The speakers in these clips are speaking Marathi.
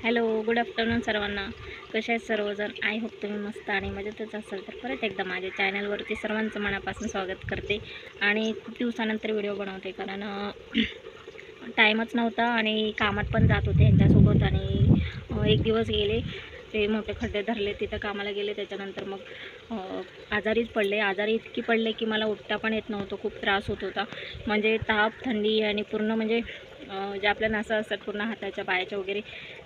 हॅलो गुड आफ्टरनून सर्वांना. कसे आहेत सर्वजण? आय होप तुम्ही मस्त आणि मजेतच असाल तर परत एकदा माझ्या चॅनलवरती सर्वांचं मनापासून स्वागत करते आणि खूप दिवसानंतर व्हिडिओ बनवते कारण टाईमच नव्हता आणि कामात पण जात होते यांच्यासोबत आणि एक दिवस गेले. ते मोठे खड्डे धरले तिथं कामाला गेले. त्याच्यानंतर मग आजारीच पडले. आजारी इतकी पडले की मला उठता पण येत नव्हतं. खूप त्रास होत होता. म्हणजे ताप थंडी आणि पूर्ण म्हणजे ज्या म्हणजे आपल्या नसा असतात पूर्ण हाताच्या पायाच्या वगैरे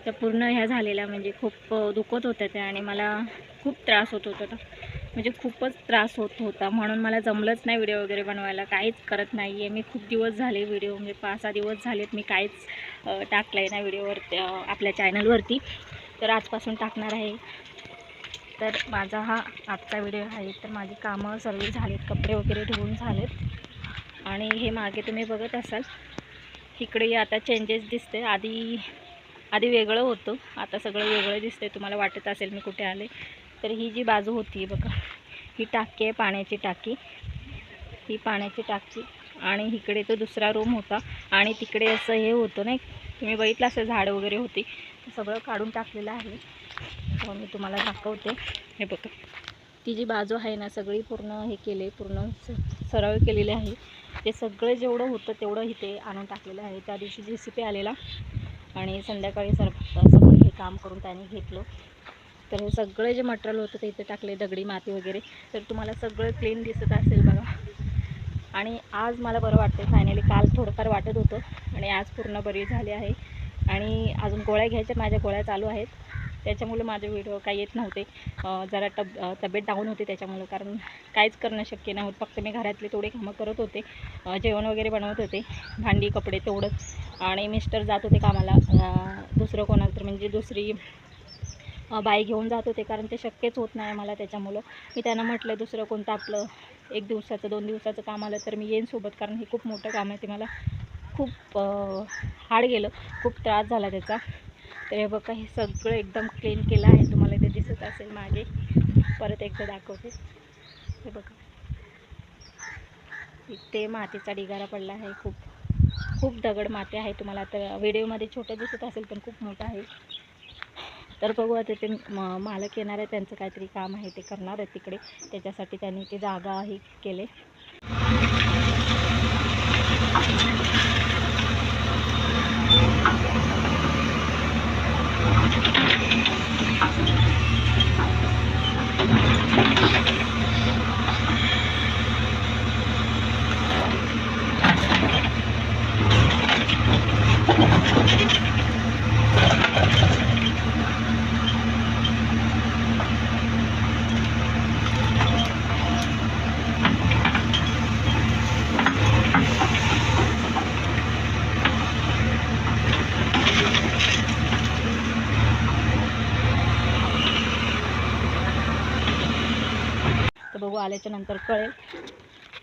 त्या पूर्ण ह्या झालेल्या म्हणजे खूप दुखत होत्या त्या आणि मला खूप त्रास होत होता म्हणजे खूपच त्रास होत होता. म्हणून मला जमलंच नाही व्हिडिओ वगैरे बनवायला. काहीच करत नाही आहे मी खूप दिवस झाले व्हिडिओ म्हणजे पाच सहा दिवस झालेत मी काहीच टाकलं आहे ना व्हिडिओवरती आपल्या चॅनलवरती. तर आजपासून टाकणार आहे. तर माझा हा आजचा व्हिडिओ आहे. तर माझी कामं सर्व झालेत. कपडे वगैरे धुवून झालेत. आणि हे मागे तुम्ही बघत असाल. इकडे आता चेंजेस दिसते आधी आधी वेगळं होतं. आता सगळं वेगळं दिसतंय. तुम्हाला वाटत असेल मी कुठे आले. तर ही जी बाजू होती बघा. ही टाकी आहे पाण्याची टाकी. ही पाण्याची टाकी. आणि इकडे तो दुसरा रूम होता. आणि तिकडे असं हे होतं नाही तुम्ही बघितलं असं झाड वगैरे होती. सगळं काढून टाकलेलं आहे. हो, मी तुम्हाला दाखवते. हे बघा. ती जी बाजू आहे ना सगळी पूर्ण हे केले पूर्ण स- सरळ केलेली आहे. ते सगळं जेवढं होतं तेवढं इथे आणून टाकलेलं आहे. त्या दिवशी जे सी पी आलेला आणि संध्याकाळी सर सगळं हे काम करून त्याने घेतलं. तर हे सगळं जे मटेरियल होतं ते इथे टाकले दगडी माती वगैरे. तर तुम्हाला सगळं क्लीन दिसत असेल बघा. आणि आज मला बरं वाटतं फायनली काल थोडंफार वाटत होतं आणि आज पूर्ण बरी झाली आहे. आणि अजून गोळ्या घ्यायच्या माझ्या गोळ्या चालू आहेत. त्याच्यामुळे माझे व्हिडिओ काही येत नव्हते. जरा तब तब्येत डाऊन होती त्याच्यामुळं. कारण काहीच करणं शक्य नव्हतं फक्त मी घरातले थोडे कामं करत होते. जेवण वगैरे बनवत होते. भांडी कपडे तेवढंच. आणि मिस्टर जात होते कामाला. दुसरं कोणाला तर म्हणजे दुसरी बाई घेऊन जात होते. कारण ते शक्यच होत नाही मला त्याच्यामुळं. मी त्यांना म्हटलं दुसरं कोणतं आपलं एक दिवसाचं दोन दिवसाचं काम आलं तर मी येईन सोबत. कारण हे खूप मोठं काम आहे ते मला खूप हाड गेलं. खूप त्रास झाला त्याचा. तर हे बघा हे सगळं एकदम क्लीन केलं आहे. तुम्हाला इथे दिसत असेल मागे. परत एकदा दाखवते. हे बघा. इथे मातीचा ढिगारा पडला आहे. खूप खूप दगड माती आहे तुम्हाला. आता व्हिडिओमध्ये छोटं दिसत असेल पण खूप मोठं आहे. तर बघू आता ते म- मालक येणार आहे. त्यांचं काहीतरी काम आहे ते करणार आहे तिकडे. त्याच्यासाठी त्यांनी ते जागा ही केले. तर बघू आल्याच्यानंतर कळेल.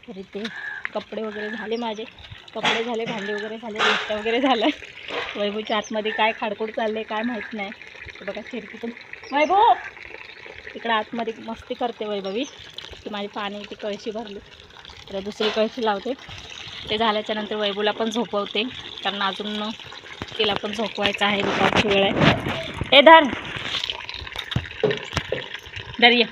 तरी ते कपडे वगैरे झाले माझे. कपडे झाले भांडे वगैरे झाले नाश्ता वगैरे झालं. वैभवच्या आतमध्ये काय खाडकूड चालले काय माहीत नाही. बघा खिडकीतून वैभव तिकडं आतमध्ये मस्ती करते वैभवी. ती माझी पाणी ती कळशी भरली. तर दुसरी कळशी लावते. ते झाल्याच्यानंतर वैभवला पण झोपवते. कारण अजून तिला पण झोपवायचं आहे. दुपारची वेळ आहे. ए धर! धर ये.